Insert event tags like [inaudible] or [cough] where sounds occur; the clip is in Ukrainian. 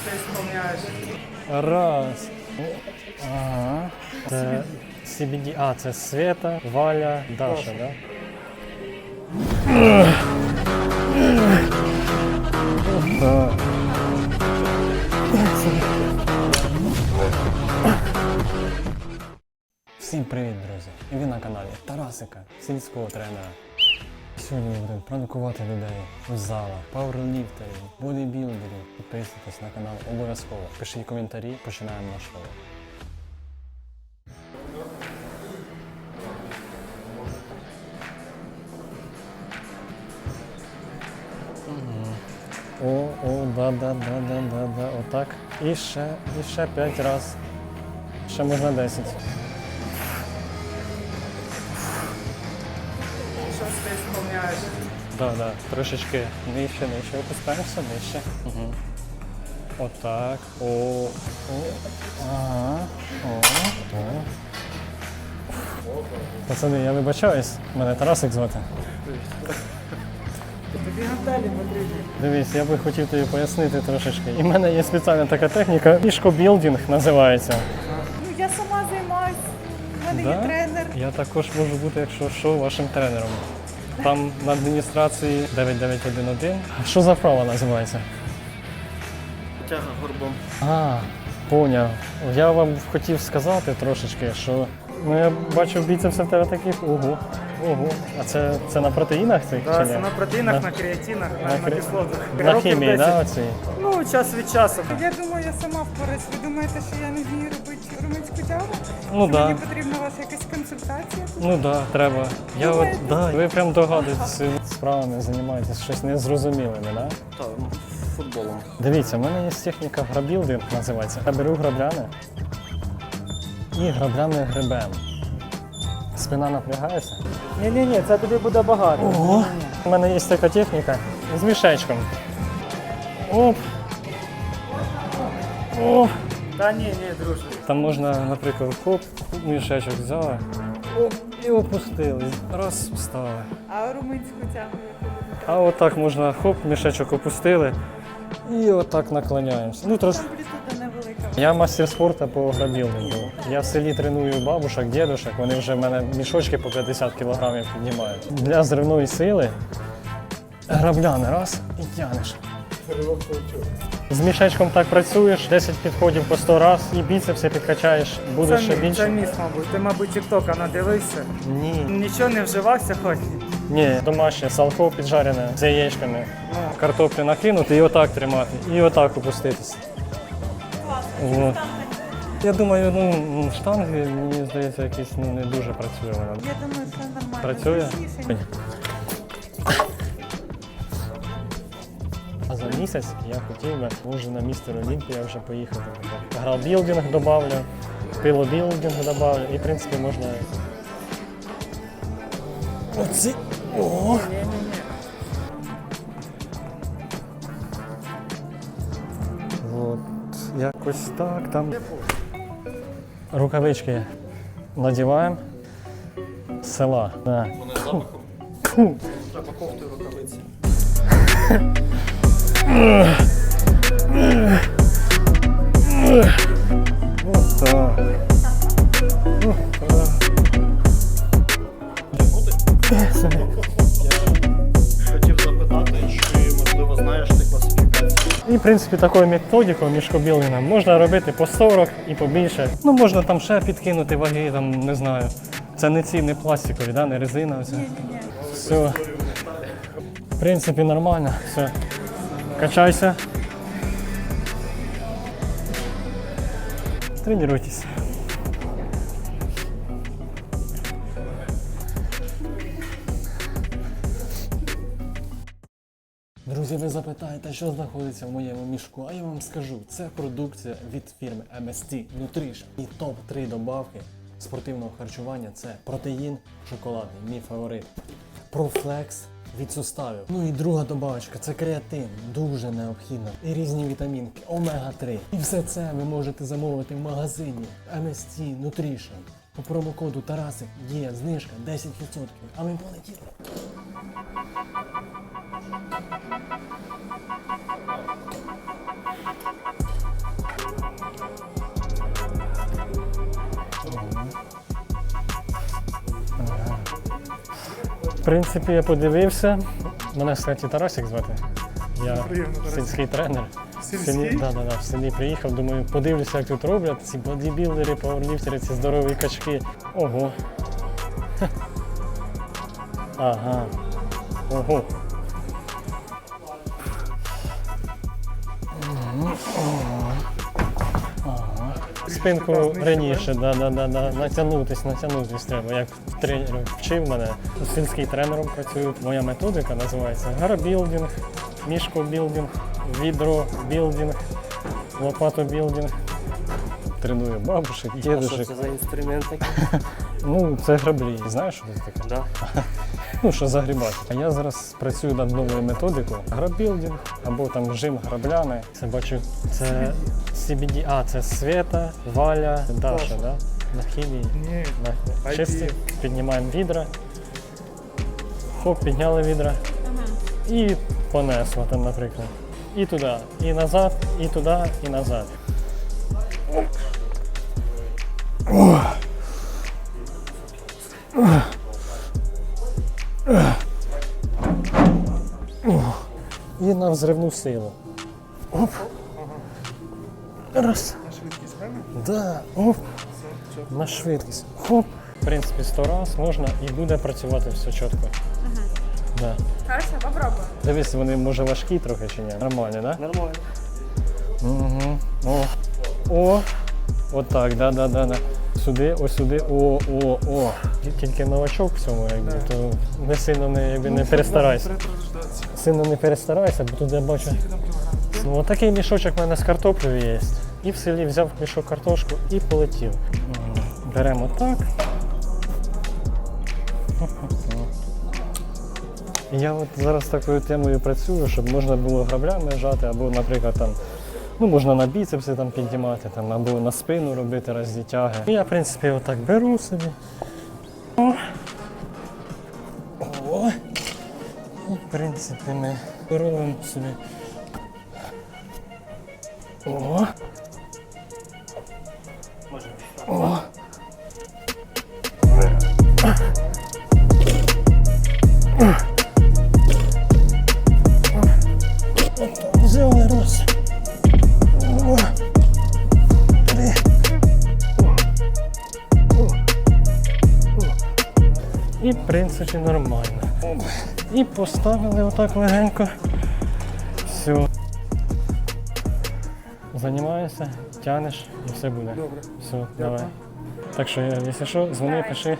ты исполняешь? Раз. Ага. Це CBD. А, це Света, Валя, Даша, да? Так. Всім привіт, друзі! І ви на каналі Тарасика, сільського тренера. Сьогодні ми будемо пранкувати людей у залах, пауерліфтерів, бодибілдерів. Підписуйтесь на канал обов'язково. Пишіть коментарі, починаємо наш шоу. О, о, да, да, да, да, да, да, отак. І ще, і ще 5 раз. Ще можна 10. Да, да, трошечки нижче, нижче, опускаємося, нижче. Угу. Отак. О, о, ага. О, о. Пацани, я вибачаюсь, мене Тарасик звати. Тобі Наталі потрібні. Дивись, я би хотів тобі пояснити трошечки. І в мене є спеціальна така техніка, мішкобілдинг називається. Ну, я сама займаюсь, в мене є тренер. Я також можу бути, якщо що, вашим тренером. Там на адміністрації 9911. Що за вправа називається? Тяга горбом. А, поняв. Я вам хотів сказати трошечки, що ну я бачу біцепси в тебе таких. Ого. Ого. А це, це на протеїнах цих? Да, чи це на протеїнах, На- на креатинах, на, на на, кре- кислотах. На Років хімії, 10. да, оцій? Ну, час від часу. Я думаю, я сама впораюсь. Ви думаєте, що я не вмію робити румунську тягу? Ну да. Мені потрібна ваша якась консультація? Ну так, да, треба. Я от, Думаєте? да, ви прям догадуєтесь справами, займаєтесь щось незрозумілими, да? Так, ну, футболом. Дивіться, в мене є техніка грабілдинг називається. Я беру грабляне і грабляне гребем. Спина напрягається. Ні-ні-ні, це тобі буде багато. Ого! У мене є така техніка з мішечком. Оп. Оп. Та ні, ні, друже. Там можна, наприклад, хоп, мішечок взяли, оп, і опустили. Раз, встали. А румунську тягу? А отак можна хоп, мішечок опустили і отак наклоняємося. Ну, невелика. Я мастер спорту по грабілдингу. Я в селі треную бабушок, дідушок, вони вже в мене мішочки по 50 кілограмів піднімають. Для зривної сили грабляни раз і тянеш. З мішечком так працюєш, 10 підходів по 100 раз і біцепси підкачаєш, буде Це, ще мі- це більше. мабуть. Ти, мабуть, тіктока надивився. Ні. Нічого не вживався хоч. Ні, домашнє салко піджарене з яєчками. Ну, Картоплю накинути і отак тримати, і отак опуститися. Вот. Я думаю, ну штанги, мені здається, якісь ну, не дуже працює. Я думаю, що нормально. Працює? Зручніше. Місяць я хотів би, може на містер Олімпія вже поїхати. Гралбілдинг додавлю, пилобілдинг додавлю і в принципі можна. Оці. О! От якось так там. Рукавички надіваємо. Села. Вони запахом. Треба рукавиці. [laughs] І, в принципі, такою методикою мішкобілдингом можна робити по 40 і побільше. Ну, можна там ще підкинути ваги, там, не знаю. Це не ці, не пластикові, да? не резина. Все. В принципі, нормально. Все. Качайся. Тренуйтесь. Друзі, ви запитаєте, що знаходиться в моєму мішку, а я вам скажу, це продукція від фірми MST Nutrition. І топ-3 добавки спортивного харчування це протеїн шоколадний, мій фаворит. Профлекс від суставів. Ну і друга добавочка це креатин, дуже необхідно. І різні вітамінки, омега-3. І все це ви можете замовити в магазині MST Nutrition. По промокоду Тарасик є знижка 10%. А ми полетіли. В принципі, я подивився. Мене, кстати, Тарасик звати. Я Приємно, Тарасик. сільський тренер. В Сільський? селі, да, да, да, в селі приїхав, думаю, подивлюся, як тут роблять. Ці бодібілдери, пауерліфтери, ці здорові качки. Ого. [laughs] Ага. Ого. Ага. Спинку раніше, да, да, да, да. натягнутись, натягнутись треба. Як тренер вчив мене, сільський тренером працюю. Моя методика називається гарабілдинг, мішкобілдинг, відробілдинг, лопатобілдинг. Треную бабушек, А що це за інструмент такий? [laughs] Ну, це граблі. Знаєш, що це таке? Да. Ну, що загрібати. А я зараз працюю над новою методикою. Грабілдинг або там жим граблями. Це бачу, це CBD, а це Света, Валя, Даша, да? На хімії. Ні. На чисті. Піднімаємо відра. Хоп, підняли відра. І понесло там, наприклад. І туди, і назад, і туди, і назад. І на взривну силу. Оп. Раз. На швидкість, правильно? Да, оп. На швидкість. Хоп. В принципі, сто раз можна і буде працювати все чітко. Да. Хорошо, попробуем. Дивись, вони може важкі трохи чи ні? Нормальні, так? Да? Нормально. Угу. О. О. Отак, да, да, да, да. Сюди, ось сюди, о, о, о. Тільки новачок в цьому, якби, то не сильно не, якби, не перестарайся. Сильно не перестарайся, бо тут я бачу. Ну, отакий мішочок в мене з картоплею є. І в селі взяв мішок картошку і полетів. Беремо так. Я от зараз такою темою працюю, щоб можна було граблями жати, або, наприклад, там, ну, можна на біцепси там піднімати, там, або на спину робити разні тяги. І я, в принципі, отак беру собі. І, в принципі, ми робимо собі. О. О. І, в принципі, нормально. І поставили отак легенько. Все. Займаєшся, тянеш і все буде. Добре. Все, давай. Так що, якщо що, дзвони, пиши.